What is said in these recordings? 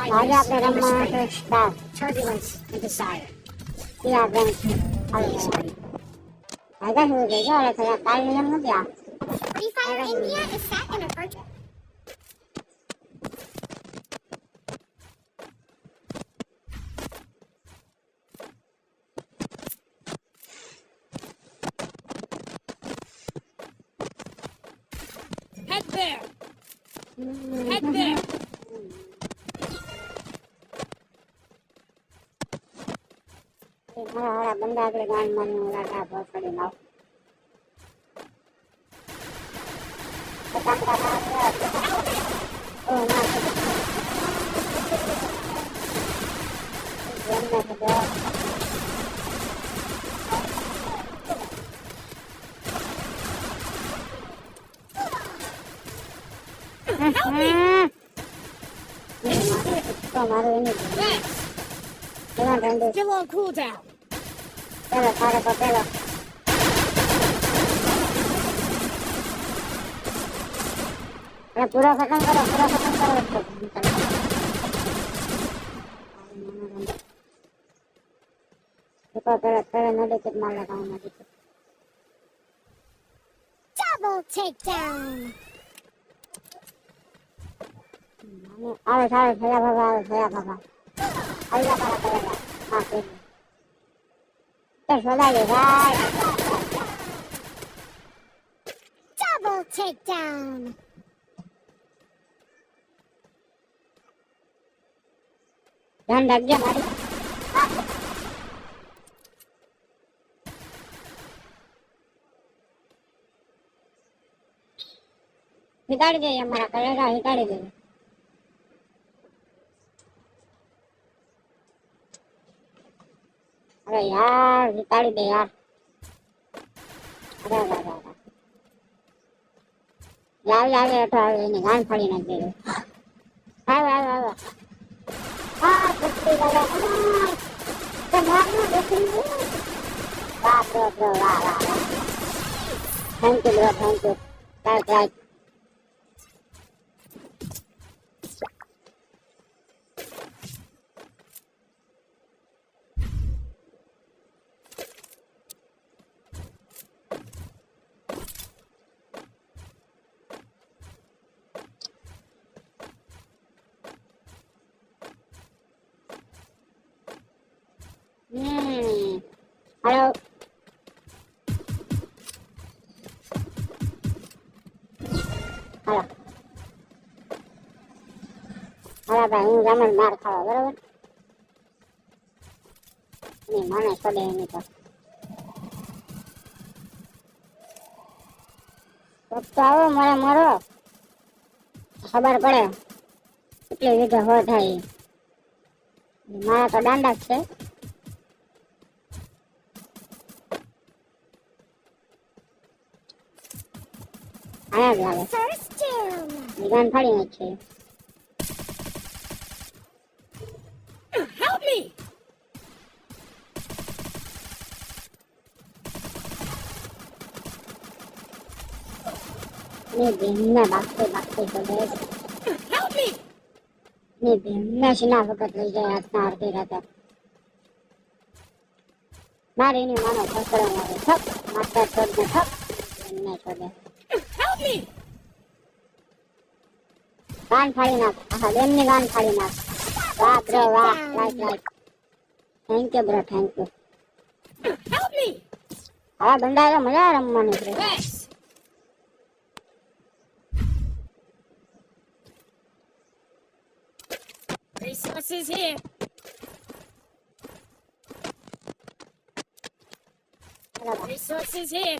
I got that in my. Turbulence and desire. Yeah, then obviously. I got who they are, so that I remember yeah. Free Fire India is set in a virtual. Head there! Head there! ಹಾರ ಬಂದಾದ್ರೆ ಗಾಂಡ್ ಮಣ್ಣು ಲಾಟ ಬೋಸಡಿ ನಾವು Still on cooldown. No. Double takedown. A ver, a ver, se la se la papá. Ahí va para There's no value, guys. Double takedown. Done, done, yeah, buddy. 左で山だから左で。અરે યાર હિકાડી દે યાર અરે અરે અરે અરે. આવે આવે એની ગાન ફાડી નાખી દે આવે આવે આવે Ah, putri dalam ah, Kenapa di sini? Wah, bro, bro, wah, wah, wah. Thank you, bro, thank you. Right, right. Hmm. Halo. Halo. હું Bang. માર ખાવા બરાબરની મને પડે નહીં તો તો આવો મારે મરો ખબર પડે એટલી વીઘા હો થાય. મારા તો દાંડા 아야 그러면 이건 팔리니치 Help me! मैं बिन्ना बाकी बाकी तो देश Help me! मैं बिन्ना शिना फकत ले गया इतना आरती रहता मारे नहीं मानो फ़सलों मारे सब माता छोड़ दे सब बिन्ना छोड़ दे me. કાન ફાડી નાખ આખા બેનની કાન ફાડી નાખ વાહ બ્રો વાહ like like thank you bro thank you Help me. આવા બંદા તો મજા આવે રમવાની છે Thanks. Resources here. Resources here.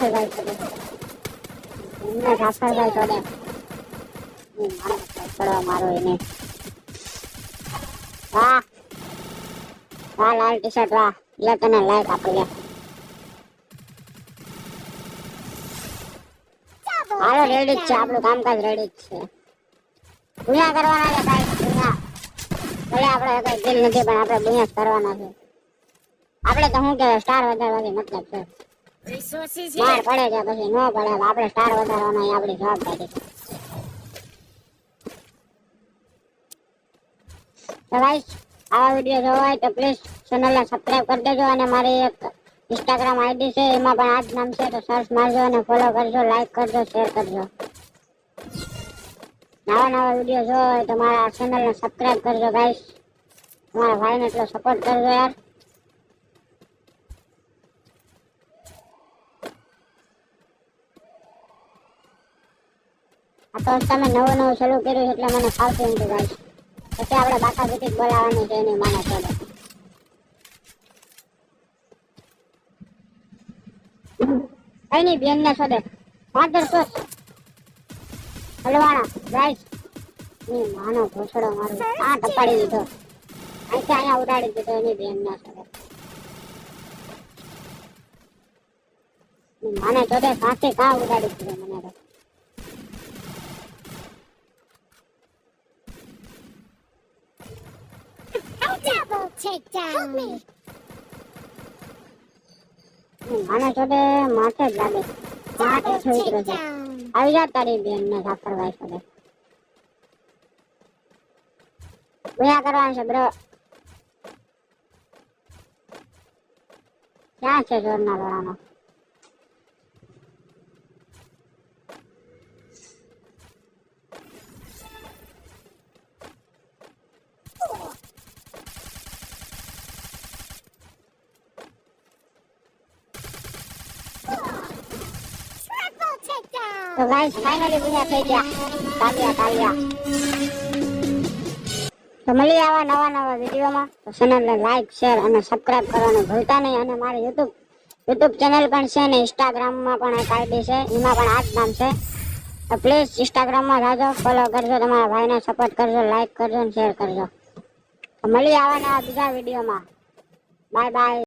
રાખલભાઈ કરે લાલ ટી શર્ટ વાહ એટલે તને લાઈક આપી લે હાલો રેડી જ છે આપણું કામકાજ રેડી જ છે ગુણ્યા કરવાના છે ભલે આપણે કઈ દિલ નથી પણ આપણે ગુણ્યા કરવાના છે આપણે તો શું કહેવાય? સ્ટાર વધારવાથી મતલબ છે. માર. પડે છે પછી ન પડે. આપણે સ્ટાર વધારવાનો એ આપણી જવાબદારી છે તો ગાઈસ આવા વીડિયો જોવા હોય તો પ્લીઝ ચેનલને સબસ્ક્રાઇબ કરી દેજો અને મારી એક ઇન્સ્ટાગ્રામ આઈડી છે એમાં પણ આ જ નામ છે તો સર્ચ મારજો અને ફોલો કરજો લાઈક કરજો શેર કરજો. નવા નવા વીડિયો જોવા હોય તો મારા ચેનલને સબસ્ક્રાઇબ કરજો ગાઈસ તમારા ભાઈને એટલો સપોર્ટ કરજો યાર. આ તમે નવું નવું શરૂ કર્યું એટલે મને ફાવતું નથી ગાઈસ પછી આપણે બાકા બુટીક બોલાવવાની છે એની માને છોડે કઈ નહીં બેન ને છોડે પાદર સોસ હલવાણા ગાઈસની માનો ઘોસડો મારો આ ટપાડી દીધો. અહીંથી અહીંયા ઉડાડી દીધો એની બેન ના છોડે માને ચોદે સાથે કા ઉડાડી દીધો મને તો. Help me. માને ચોડે માથે જ લાગે. માથે છોડી છોકરો છે. આવી જા તારી બેન ને સાફરવાઈ શકે ગુયા કરવાનું છે બ્રો. ક્યાં છે જોરના લોડાનો તો ગાઈસ ફાઇનલી ગુયા થઈ ગયા. તાલિયા તાલિયા તો મળીએ આવા નવા નવા વિડીયોમાં. તો ચેનલને લાઈક શેર અને સબસ્ક્રાઇબ કરવાનું ભૂલતા નહીં. અને મારી યુટ્યુબ યુટ્યુબ ચેનલ પણ છે ને ઇન્સ્ટાગ્રામમાં પણ એક આઈડી છે. એમાં પણ આ જ નામ છે. પ્લીઝ ઇન્સ્ટાગ્રામમાં જાજો ફોલો કરજો, તમારા ભાઈને સપોર્ટ કરજો લાઈક કરજો અને શેર કરજો. તો મળીએ આવા નવા બીજા વિડીયોમાં. Bye bye